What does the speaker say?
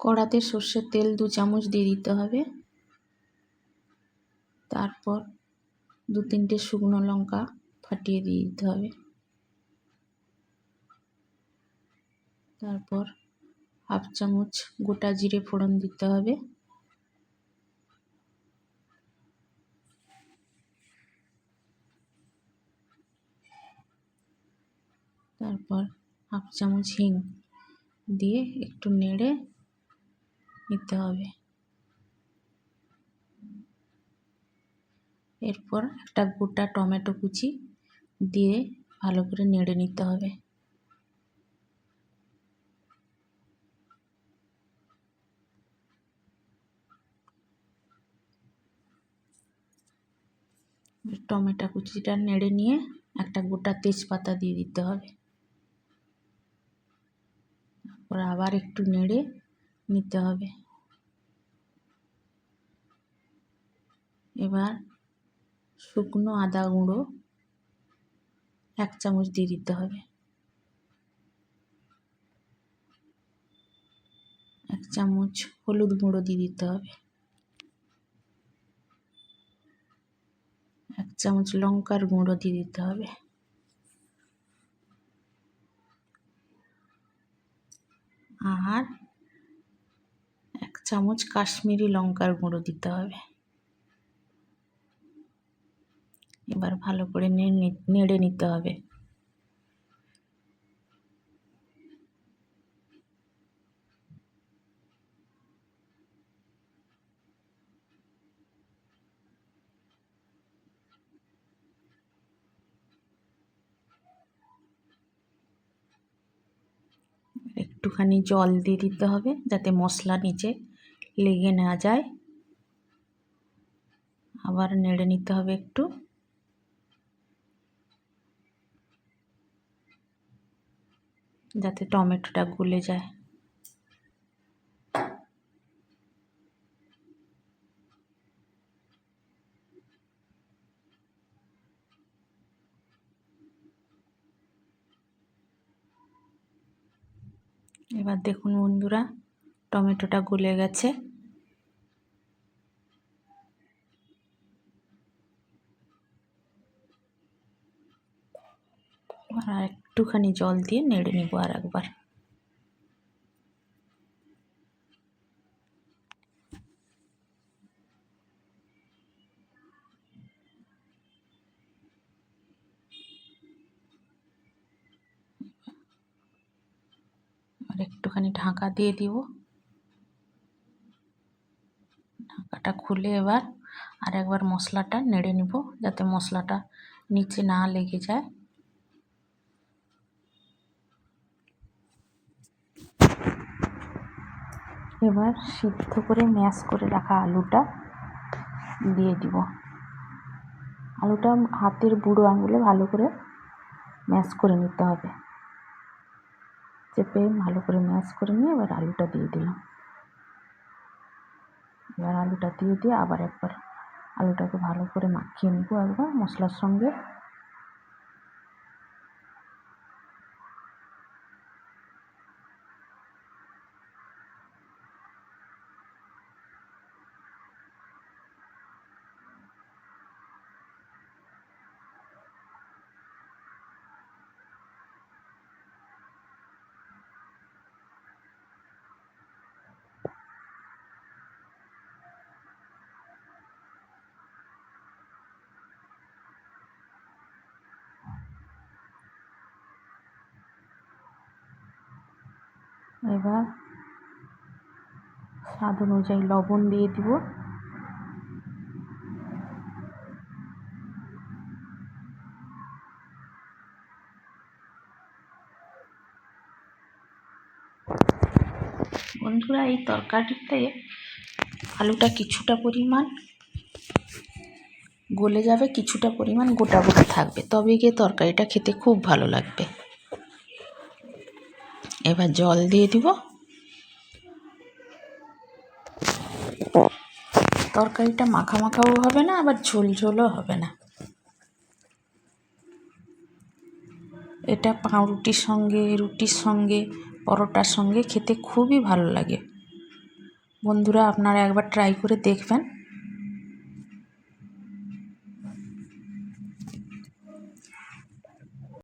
কড়াতে সর্ষের তেল দু চামচ দিয়ে দিতে হবে। তারপর দু তিনটে শুকনো লঙ্কা ফাটিয়ে দিয়ে দিতে হবে। তারপর হাফ চামচ গোটা জিরে ফোড়ন দিতে হবে। তারপর হাফ চামচ হিং দিয়ে একটু নেড়ে নিতে হবে। এরপর একটা গোটা টমেটো কুচি দিয়ে ভালো করে নেড়ে নিতে হবে। টমেটো কুচিটা নেড়ে নিয়ে একটা গোটা তেজপাতা দিয়ে দিতে হবে। তারপর আবার একটু নেড়ে নিতে হবে। এবার শুকনো আদা গুঁড়ো এক চামচ দিয়ে দিতে হবে। এক চামচ হলুদ গুঁড়ো দিয়ে দিতে হবে। এক চামচ লঙ্কার গুঁড়ো দিয়ে দিতে হবে। আর চামচ কাশ্মীরি লঙ্কার গুঁড়ো দিতে হবে। এবার ভালো করে নেড়ে নিতে হবে। একটুখানি জল দিয়ে দিতে হবে যাতে মশলা নিচে লেগে না যায়। আবার নেড়ে নিতে হবে একটু। যাতে টমেটোটা গলে যায়। এবার দেখুন বন্ধুরা, টমেটোটা গলে গেছে। আর একটুখানি জল দিয়ে নেড়ে নেব আর একবার। আর একটুখানি ঢাকা দিয়ে দিব। ঢাকাটা খুলে এবার আর একবার মশলাটা নেড়ে নিব যাতে মশলাটা নিচে না লেগে যায়। এবার সিদ্ধ করে ম্যাশ করে রাখা আলুটা দিয়ে দিব। আলুটা হাতের বুড়ো আঙুলে ভালো করে ম্যাশ করে নিতে হবে। চেপে ভালো করে ম্যাশ করে নিয়ে এবার আলুটা দিয়ে দিলাম। এবার আলুটা দিয়ে দিয়ে আবার একবার আলুটাকে ভালো করে মাখিয়ে নেব একবার মশলার সঙ্গে। এবার স্বাদ অনুযায়ী লবণ দিয়ে দিব। বন্ধুরা, এই তরকারিতে আলুটা কিছুটা পরিমাণ গলে যাবে, কিছুটা পরিমাণ গোটা গোটা থাকবে। তবে গিয়ে তরকারিটা খেতে খুব ভালো লাগবে। এবার জল দিয়ে দিব। তরকারিটা মাখা মাখাও হবে না, আবার ঝোল ঝোলও হবে না। এটা পাউরুটির সঙ্গে, রুটির সঙ্গে, পরোটার সঙ্গে খেতে খুবই ভালো লাগে। বন্ধুরা, আপনারা একবার ট্রাই করে দেখবেন।